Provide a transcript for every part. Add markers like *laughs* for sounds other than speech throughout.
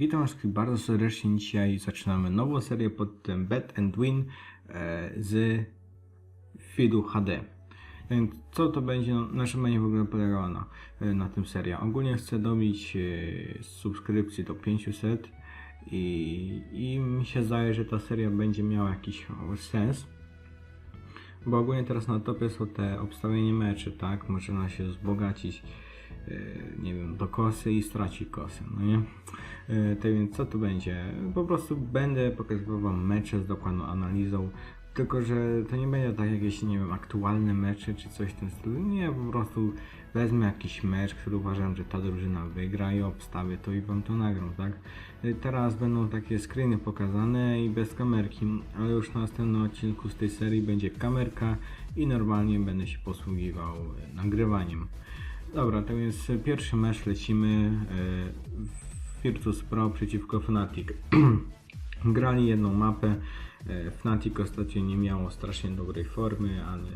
Witam wszystkich bardzo serdecznie. Dzisiaj zaczynamy nową serię pod tym Bet and Win e, z feedu HD. Więc co to będzie, na czym będzie w ogóle polegała na, e, na tym seria? Ogólnie chcę dobić e, subskrypcji do 500 i, i mi się zdaje, że ta seria będzie miała jakiś sens. Bo ogólnie teraz na topie są te obstawienie meczy, tak? Można się wzbogacić, e, nie wiem, do kosy i stracić kosę, no nie? E, Tak więc co tu będzie? Po prostu będę pokazywał wam mecze z dokładną analizą, tylko że to nie będzie tak jakieś, nie wiem, aktualne mecze czy coś w tym stylu. Nie, po prostu wezmę jakiś mecz, który uważam, że ta drużyna wygra i obstawię to i wam to nagram, tak? E, Teraz będą takie screeny pokazane i bez kamerki, ale już na następnym odcinku z tej serii będzie kamerka i normalnie będę się posługiwał e, nagrywaniem. Dobra, to więc pierwszy mecz lecimy. e, Virtus Pro przeciwko Fnatic. *clears throat* Grali jedną mapę. e, Fnatic ostatnio nie miało strasznie dobrej formy, ale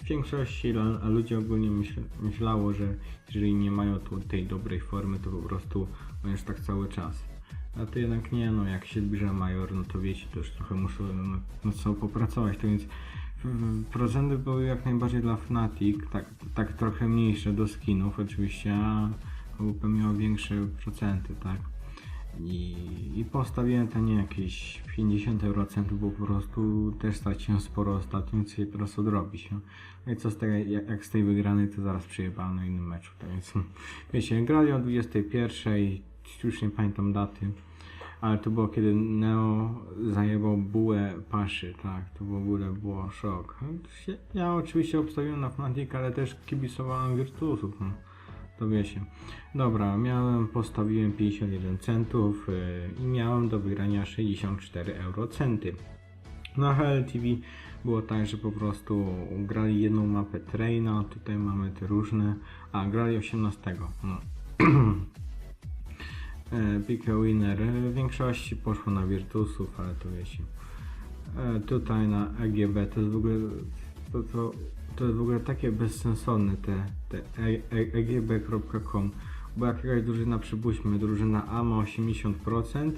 w większości ludzie ogólnie myśl, myślało, że jeżeli nie mają tu tej dobrej formy, to po prostu już tak cały czas. A to jednak nie, no jak się zbliża Major, no to wiecie, to już trochę nad nad sobą popracować, to więc procenty były jak najbardziej dla Fnatic, tak, tak trochę mniejsze do skinów oczywiście, a WP miał większe procenty, tak. I, I postawiłem to nie jakieś 50%, bo po prostu też straciłem sporo ostatnio, je teraz odrobić. No. No i co z tego, jak, jak z tej wygranej, to zaraz przyjebałem na innym meczu. Tak więc, *laughs* wiecie, grali o 21, już nie pamiętam daty, ale to było kiedy Neo zajebał bułę paszy, tak, to w ogóle było szok. Ja, oczywiście obstawiłem na Fnatic, ale też kibicowałem Virtusów, no. To wiecie. Dobra, miałem, postawiłem 51 centów yy, i miałem do wygrania 64 eurocenty. Na HLTV było tak, że po prostu grali jedną mapę traina, tutaj mamy te różne, a grali 18. No. *clears throat* E, a winner w większości poszło na Virtusów, ale to wiecie. E, Tutaj na EGB to jest w ogóle to, to, to jest w ogóle takie bezsensowne te, te e, e, egb.com bo jak jakaś drużyna przypuśćmy, drużyna A ma 80%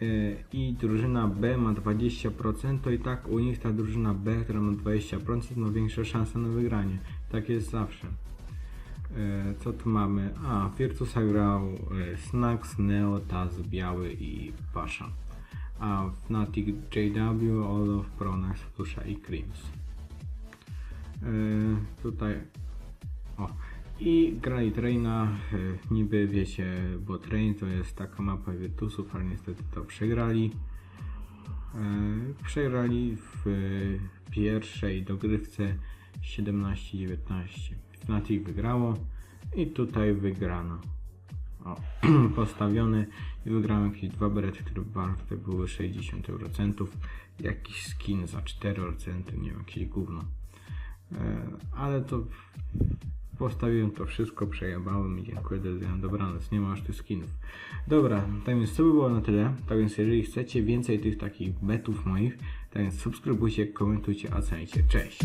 e, i drużyna B ma 20%, to i tak u nich ta drużyna B, która ma 20% ma większe szanse na wygranie. Tak jest zawsze. E, Co tu mamy? A, Virtusa grał e, Snax, Neo, Taz, Biały i Pasha. A Fnatic JW, Olof, Pronax, Flusha i Crims. E, Tutaj o i grali Traina, niby wiecie, bo Train to jest taka mapa Virtusów, ale niestety to przegrali. Przegrali w pierwszej dogrywce 17-19. Fnatic wygrało i tutaj wygrano. O, *clears throat* postawiony i wygrałem jakieś dwa berety, które warte były 60 eurocentów. Jakiś skin za 4 eurocenty, nie wiem, jakieś gówno. E, ale to postawiłem to wszystko, przejebałem i dziękuję, dodałem dobranoc, nie ma już tych skinów. Dobra, tak więc to by było na tyle. Tak więc jeżeli chcecie więcej tych takich betów moich, tak więc subskrybujcie, komentujcie, oceniajcie. Cześć!